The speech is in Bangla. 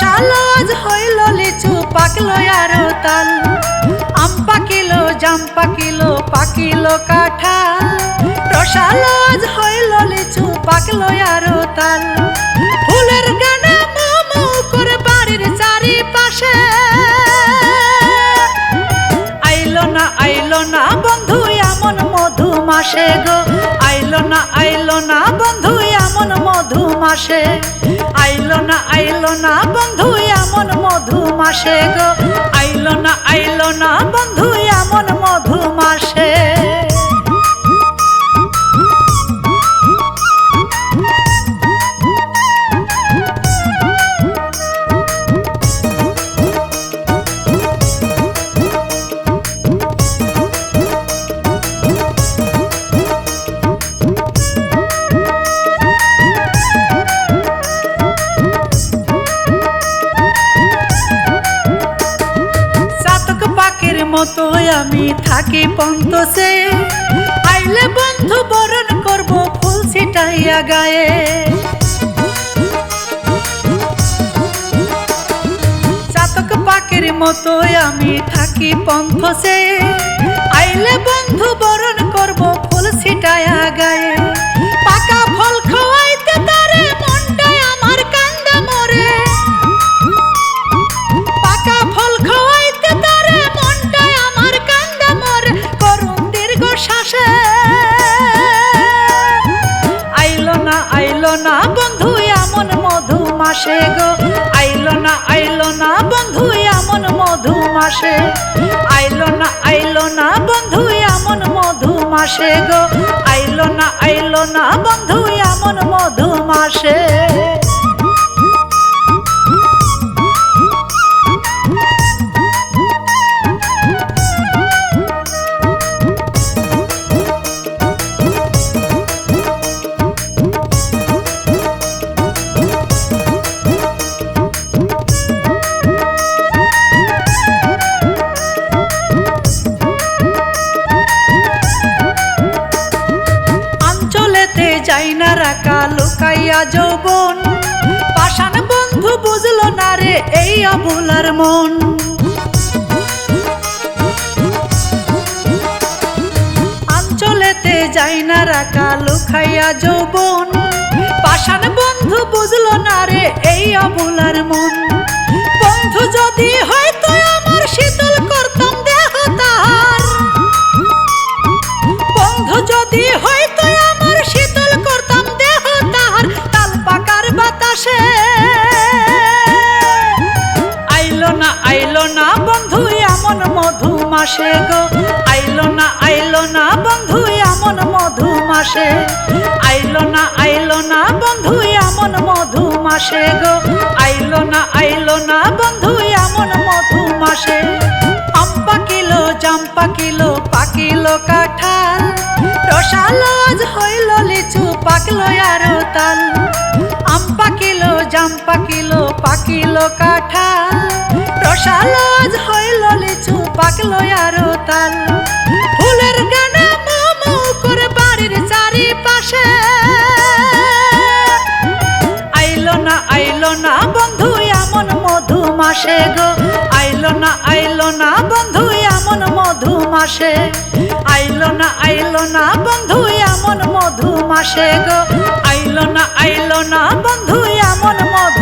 শালাজ হইল লিচু, পাকলো আরও তাল। আম পাকিলো, জাম পাকিলো পাকিলো কাঁঠাল। রসালাজ হইল লিচু, পাকলো আরও তাল। ফুলের গানে মামু করে বাড়ির চারিপাশে। আইলো না আইলো না বন্ধু, এমন মধু মাসে গো। আইলো না আইলো না বন্ধু, এমন মধু মাসে। মাসে গো। আইলো না আইলো না বন্ধু আমি থাকি পন্তসে। আইলে বন্ধু বরণ করব ফুল ছিটাইয়া গায়ে। চাতক পাকের মতো আমি থাকি পন্থসে আইলে বন্ধু বরণ করব ফুল মাসে গো। আইলো না আইলো না বন্ধু, এমন মধু মাসে। আইলো না আইলো না বন্ধু, এমন মধু মাসে গো। আইলো না আইলো না বন্ধু, এমন মধু মাসে। লুকাইয়া যৌবন। পাষাণ বন্ধু বুঝলো না রে এই অবুলার মন। অঞ্চলেতে যাই না রাখা লুকাইয়া যৌবন। পাষাণ বন্ধু বুঝলো না রে এই অবুলার মন। বন্ধু যদি হয়তো মাসে গো। আইলো না আইলো না বন্ধু, এমন মধু মাসে। আইলো না আইলো না বন্ধু, এমন মধু মাসে গো। আইলো না আইলো না বন্ধু, এমন মধু মাসে। আম পাকিলো জাম পাকিলো পাকিলো কাঁঠাল। রসালো আজ হইল লিচু, পাকলো আরও তাল। আম পাকিলো জাম পাকিলো পাকিলো কাঁঠাল। রসালো আজ পাকলো আরও তাল। ফুলের গানে মোমো করে বাড়ির চারিপাশে। আইলো না আইলো না বন্ধু, এমন মধু মাসে গো। আইলো না আইলো না বন্ধু, এমন মধু মাসে। আইলো না আইলো না বন্ধু, এমন মধু মাসে গো। আইলো না আইলো না বন্ধু, এমন মধু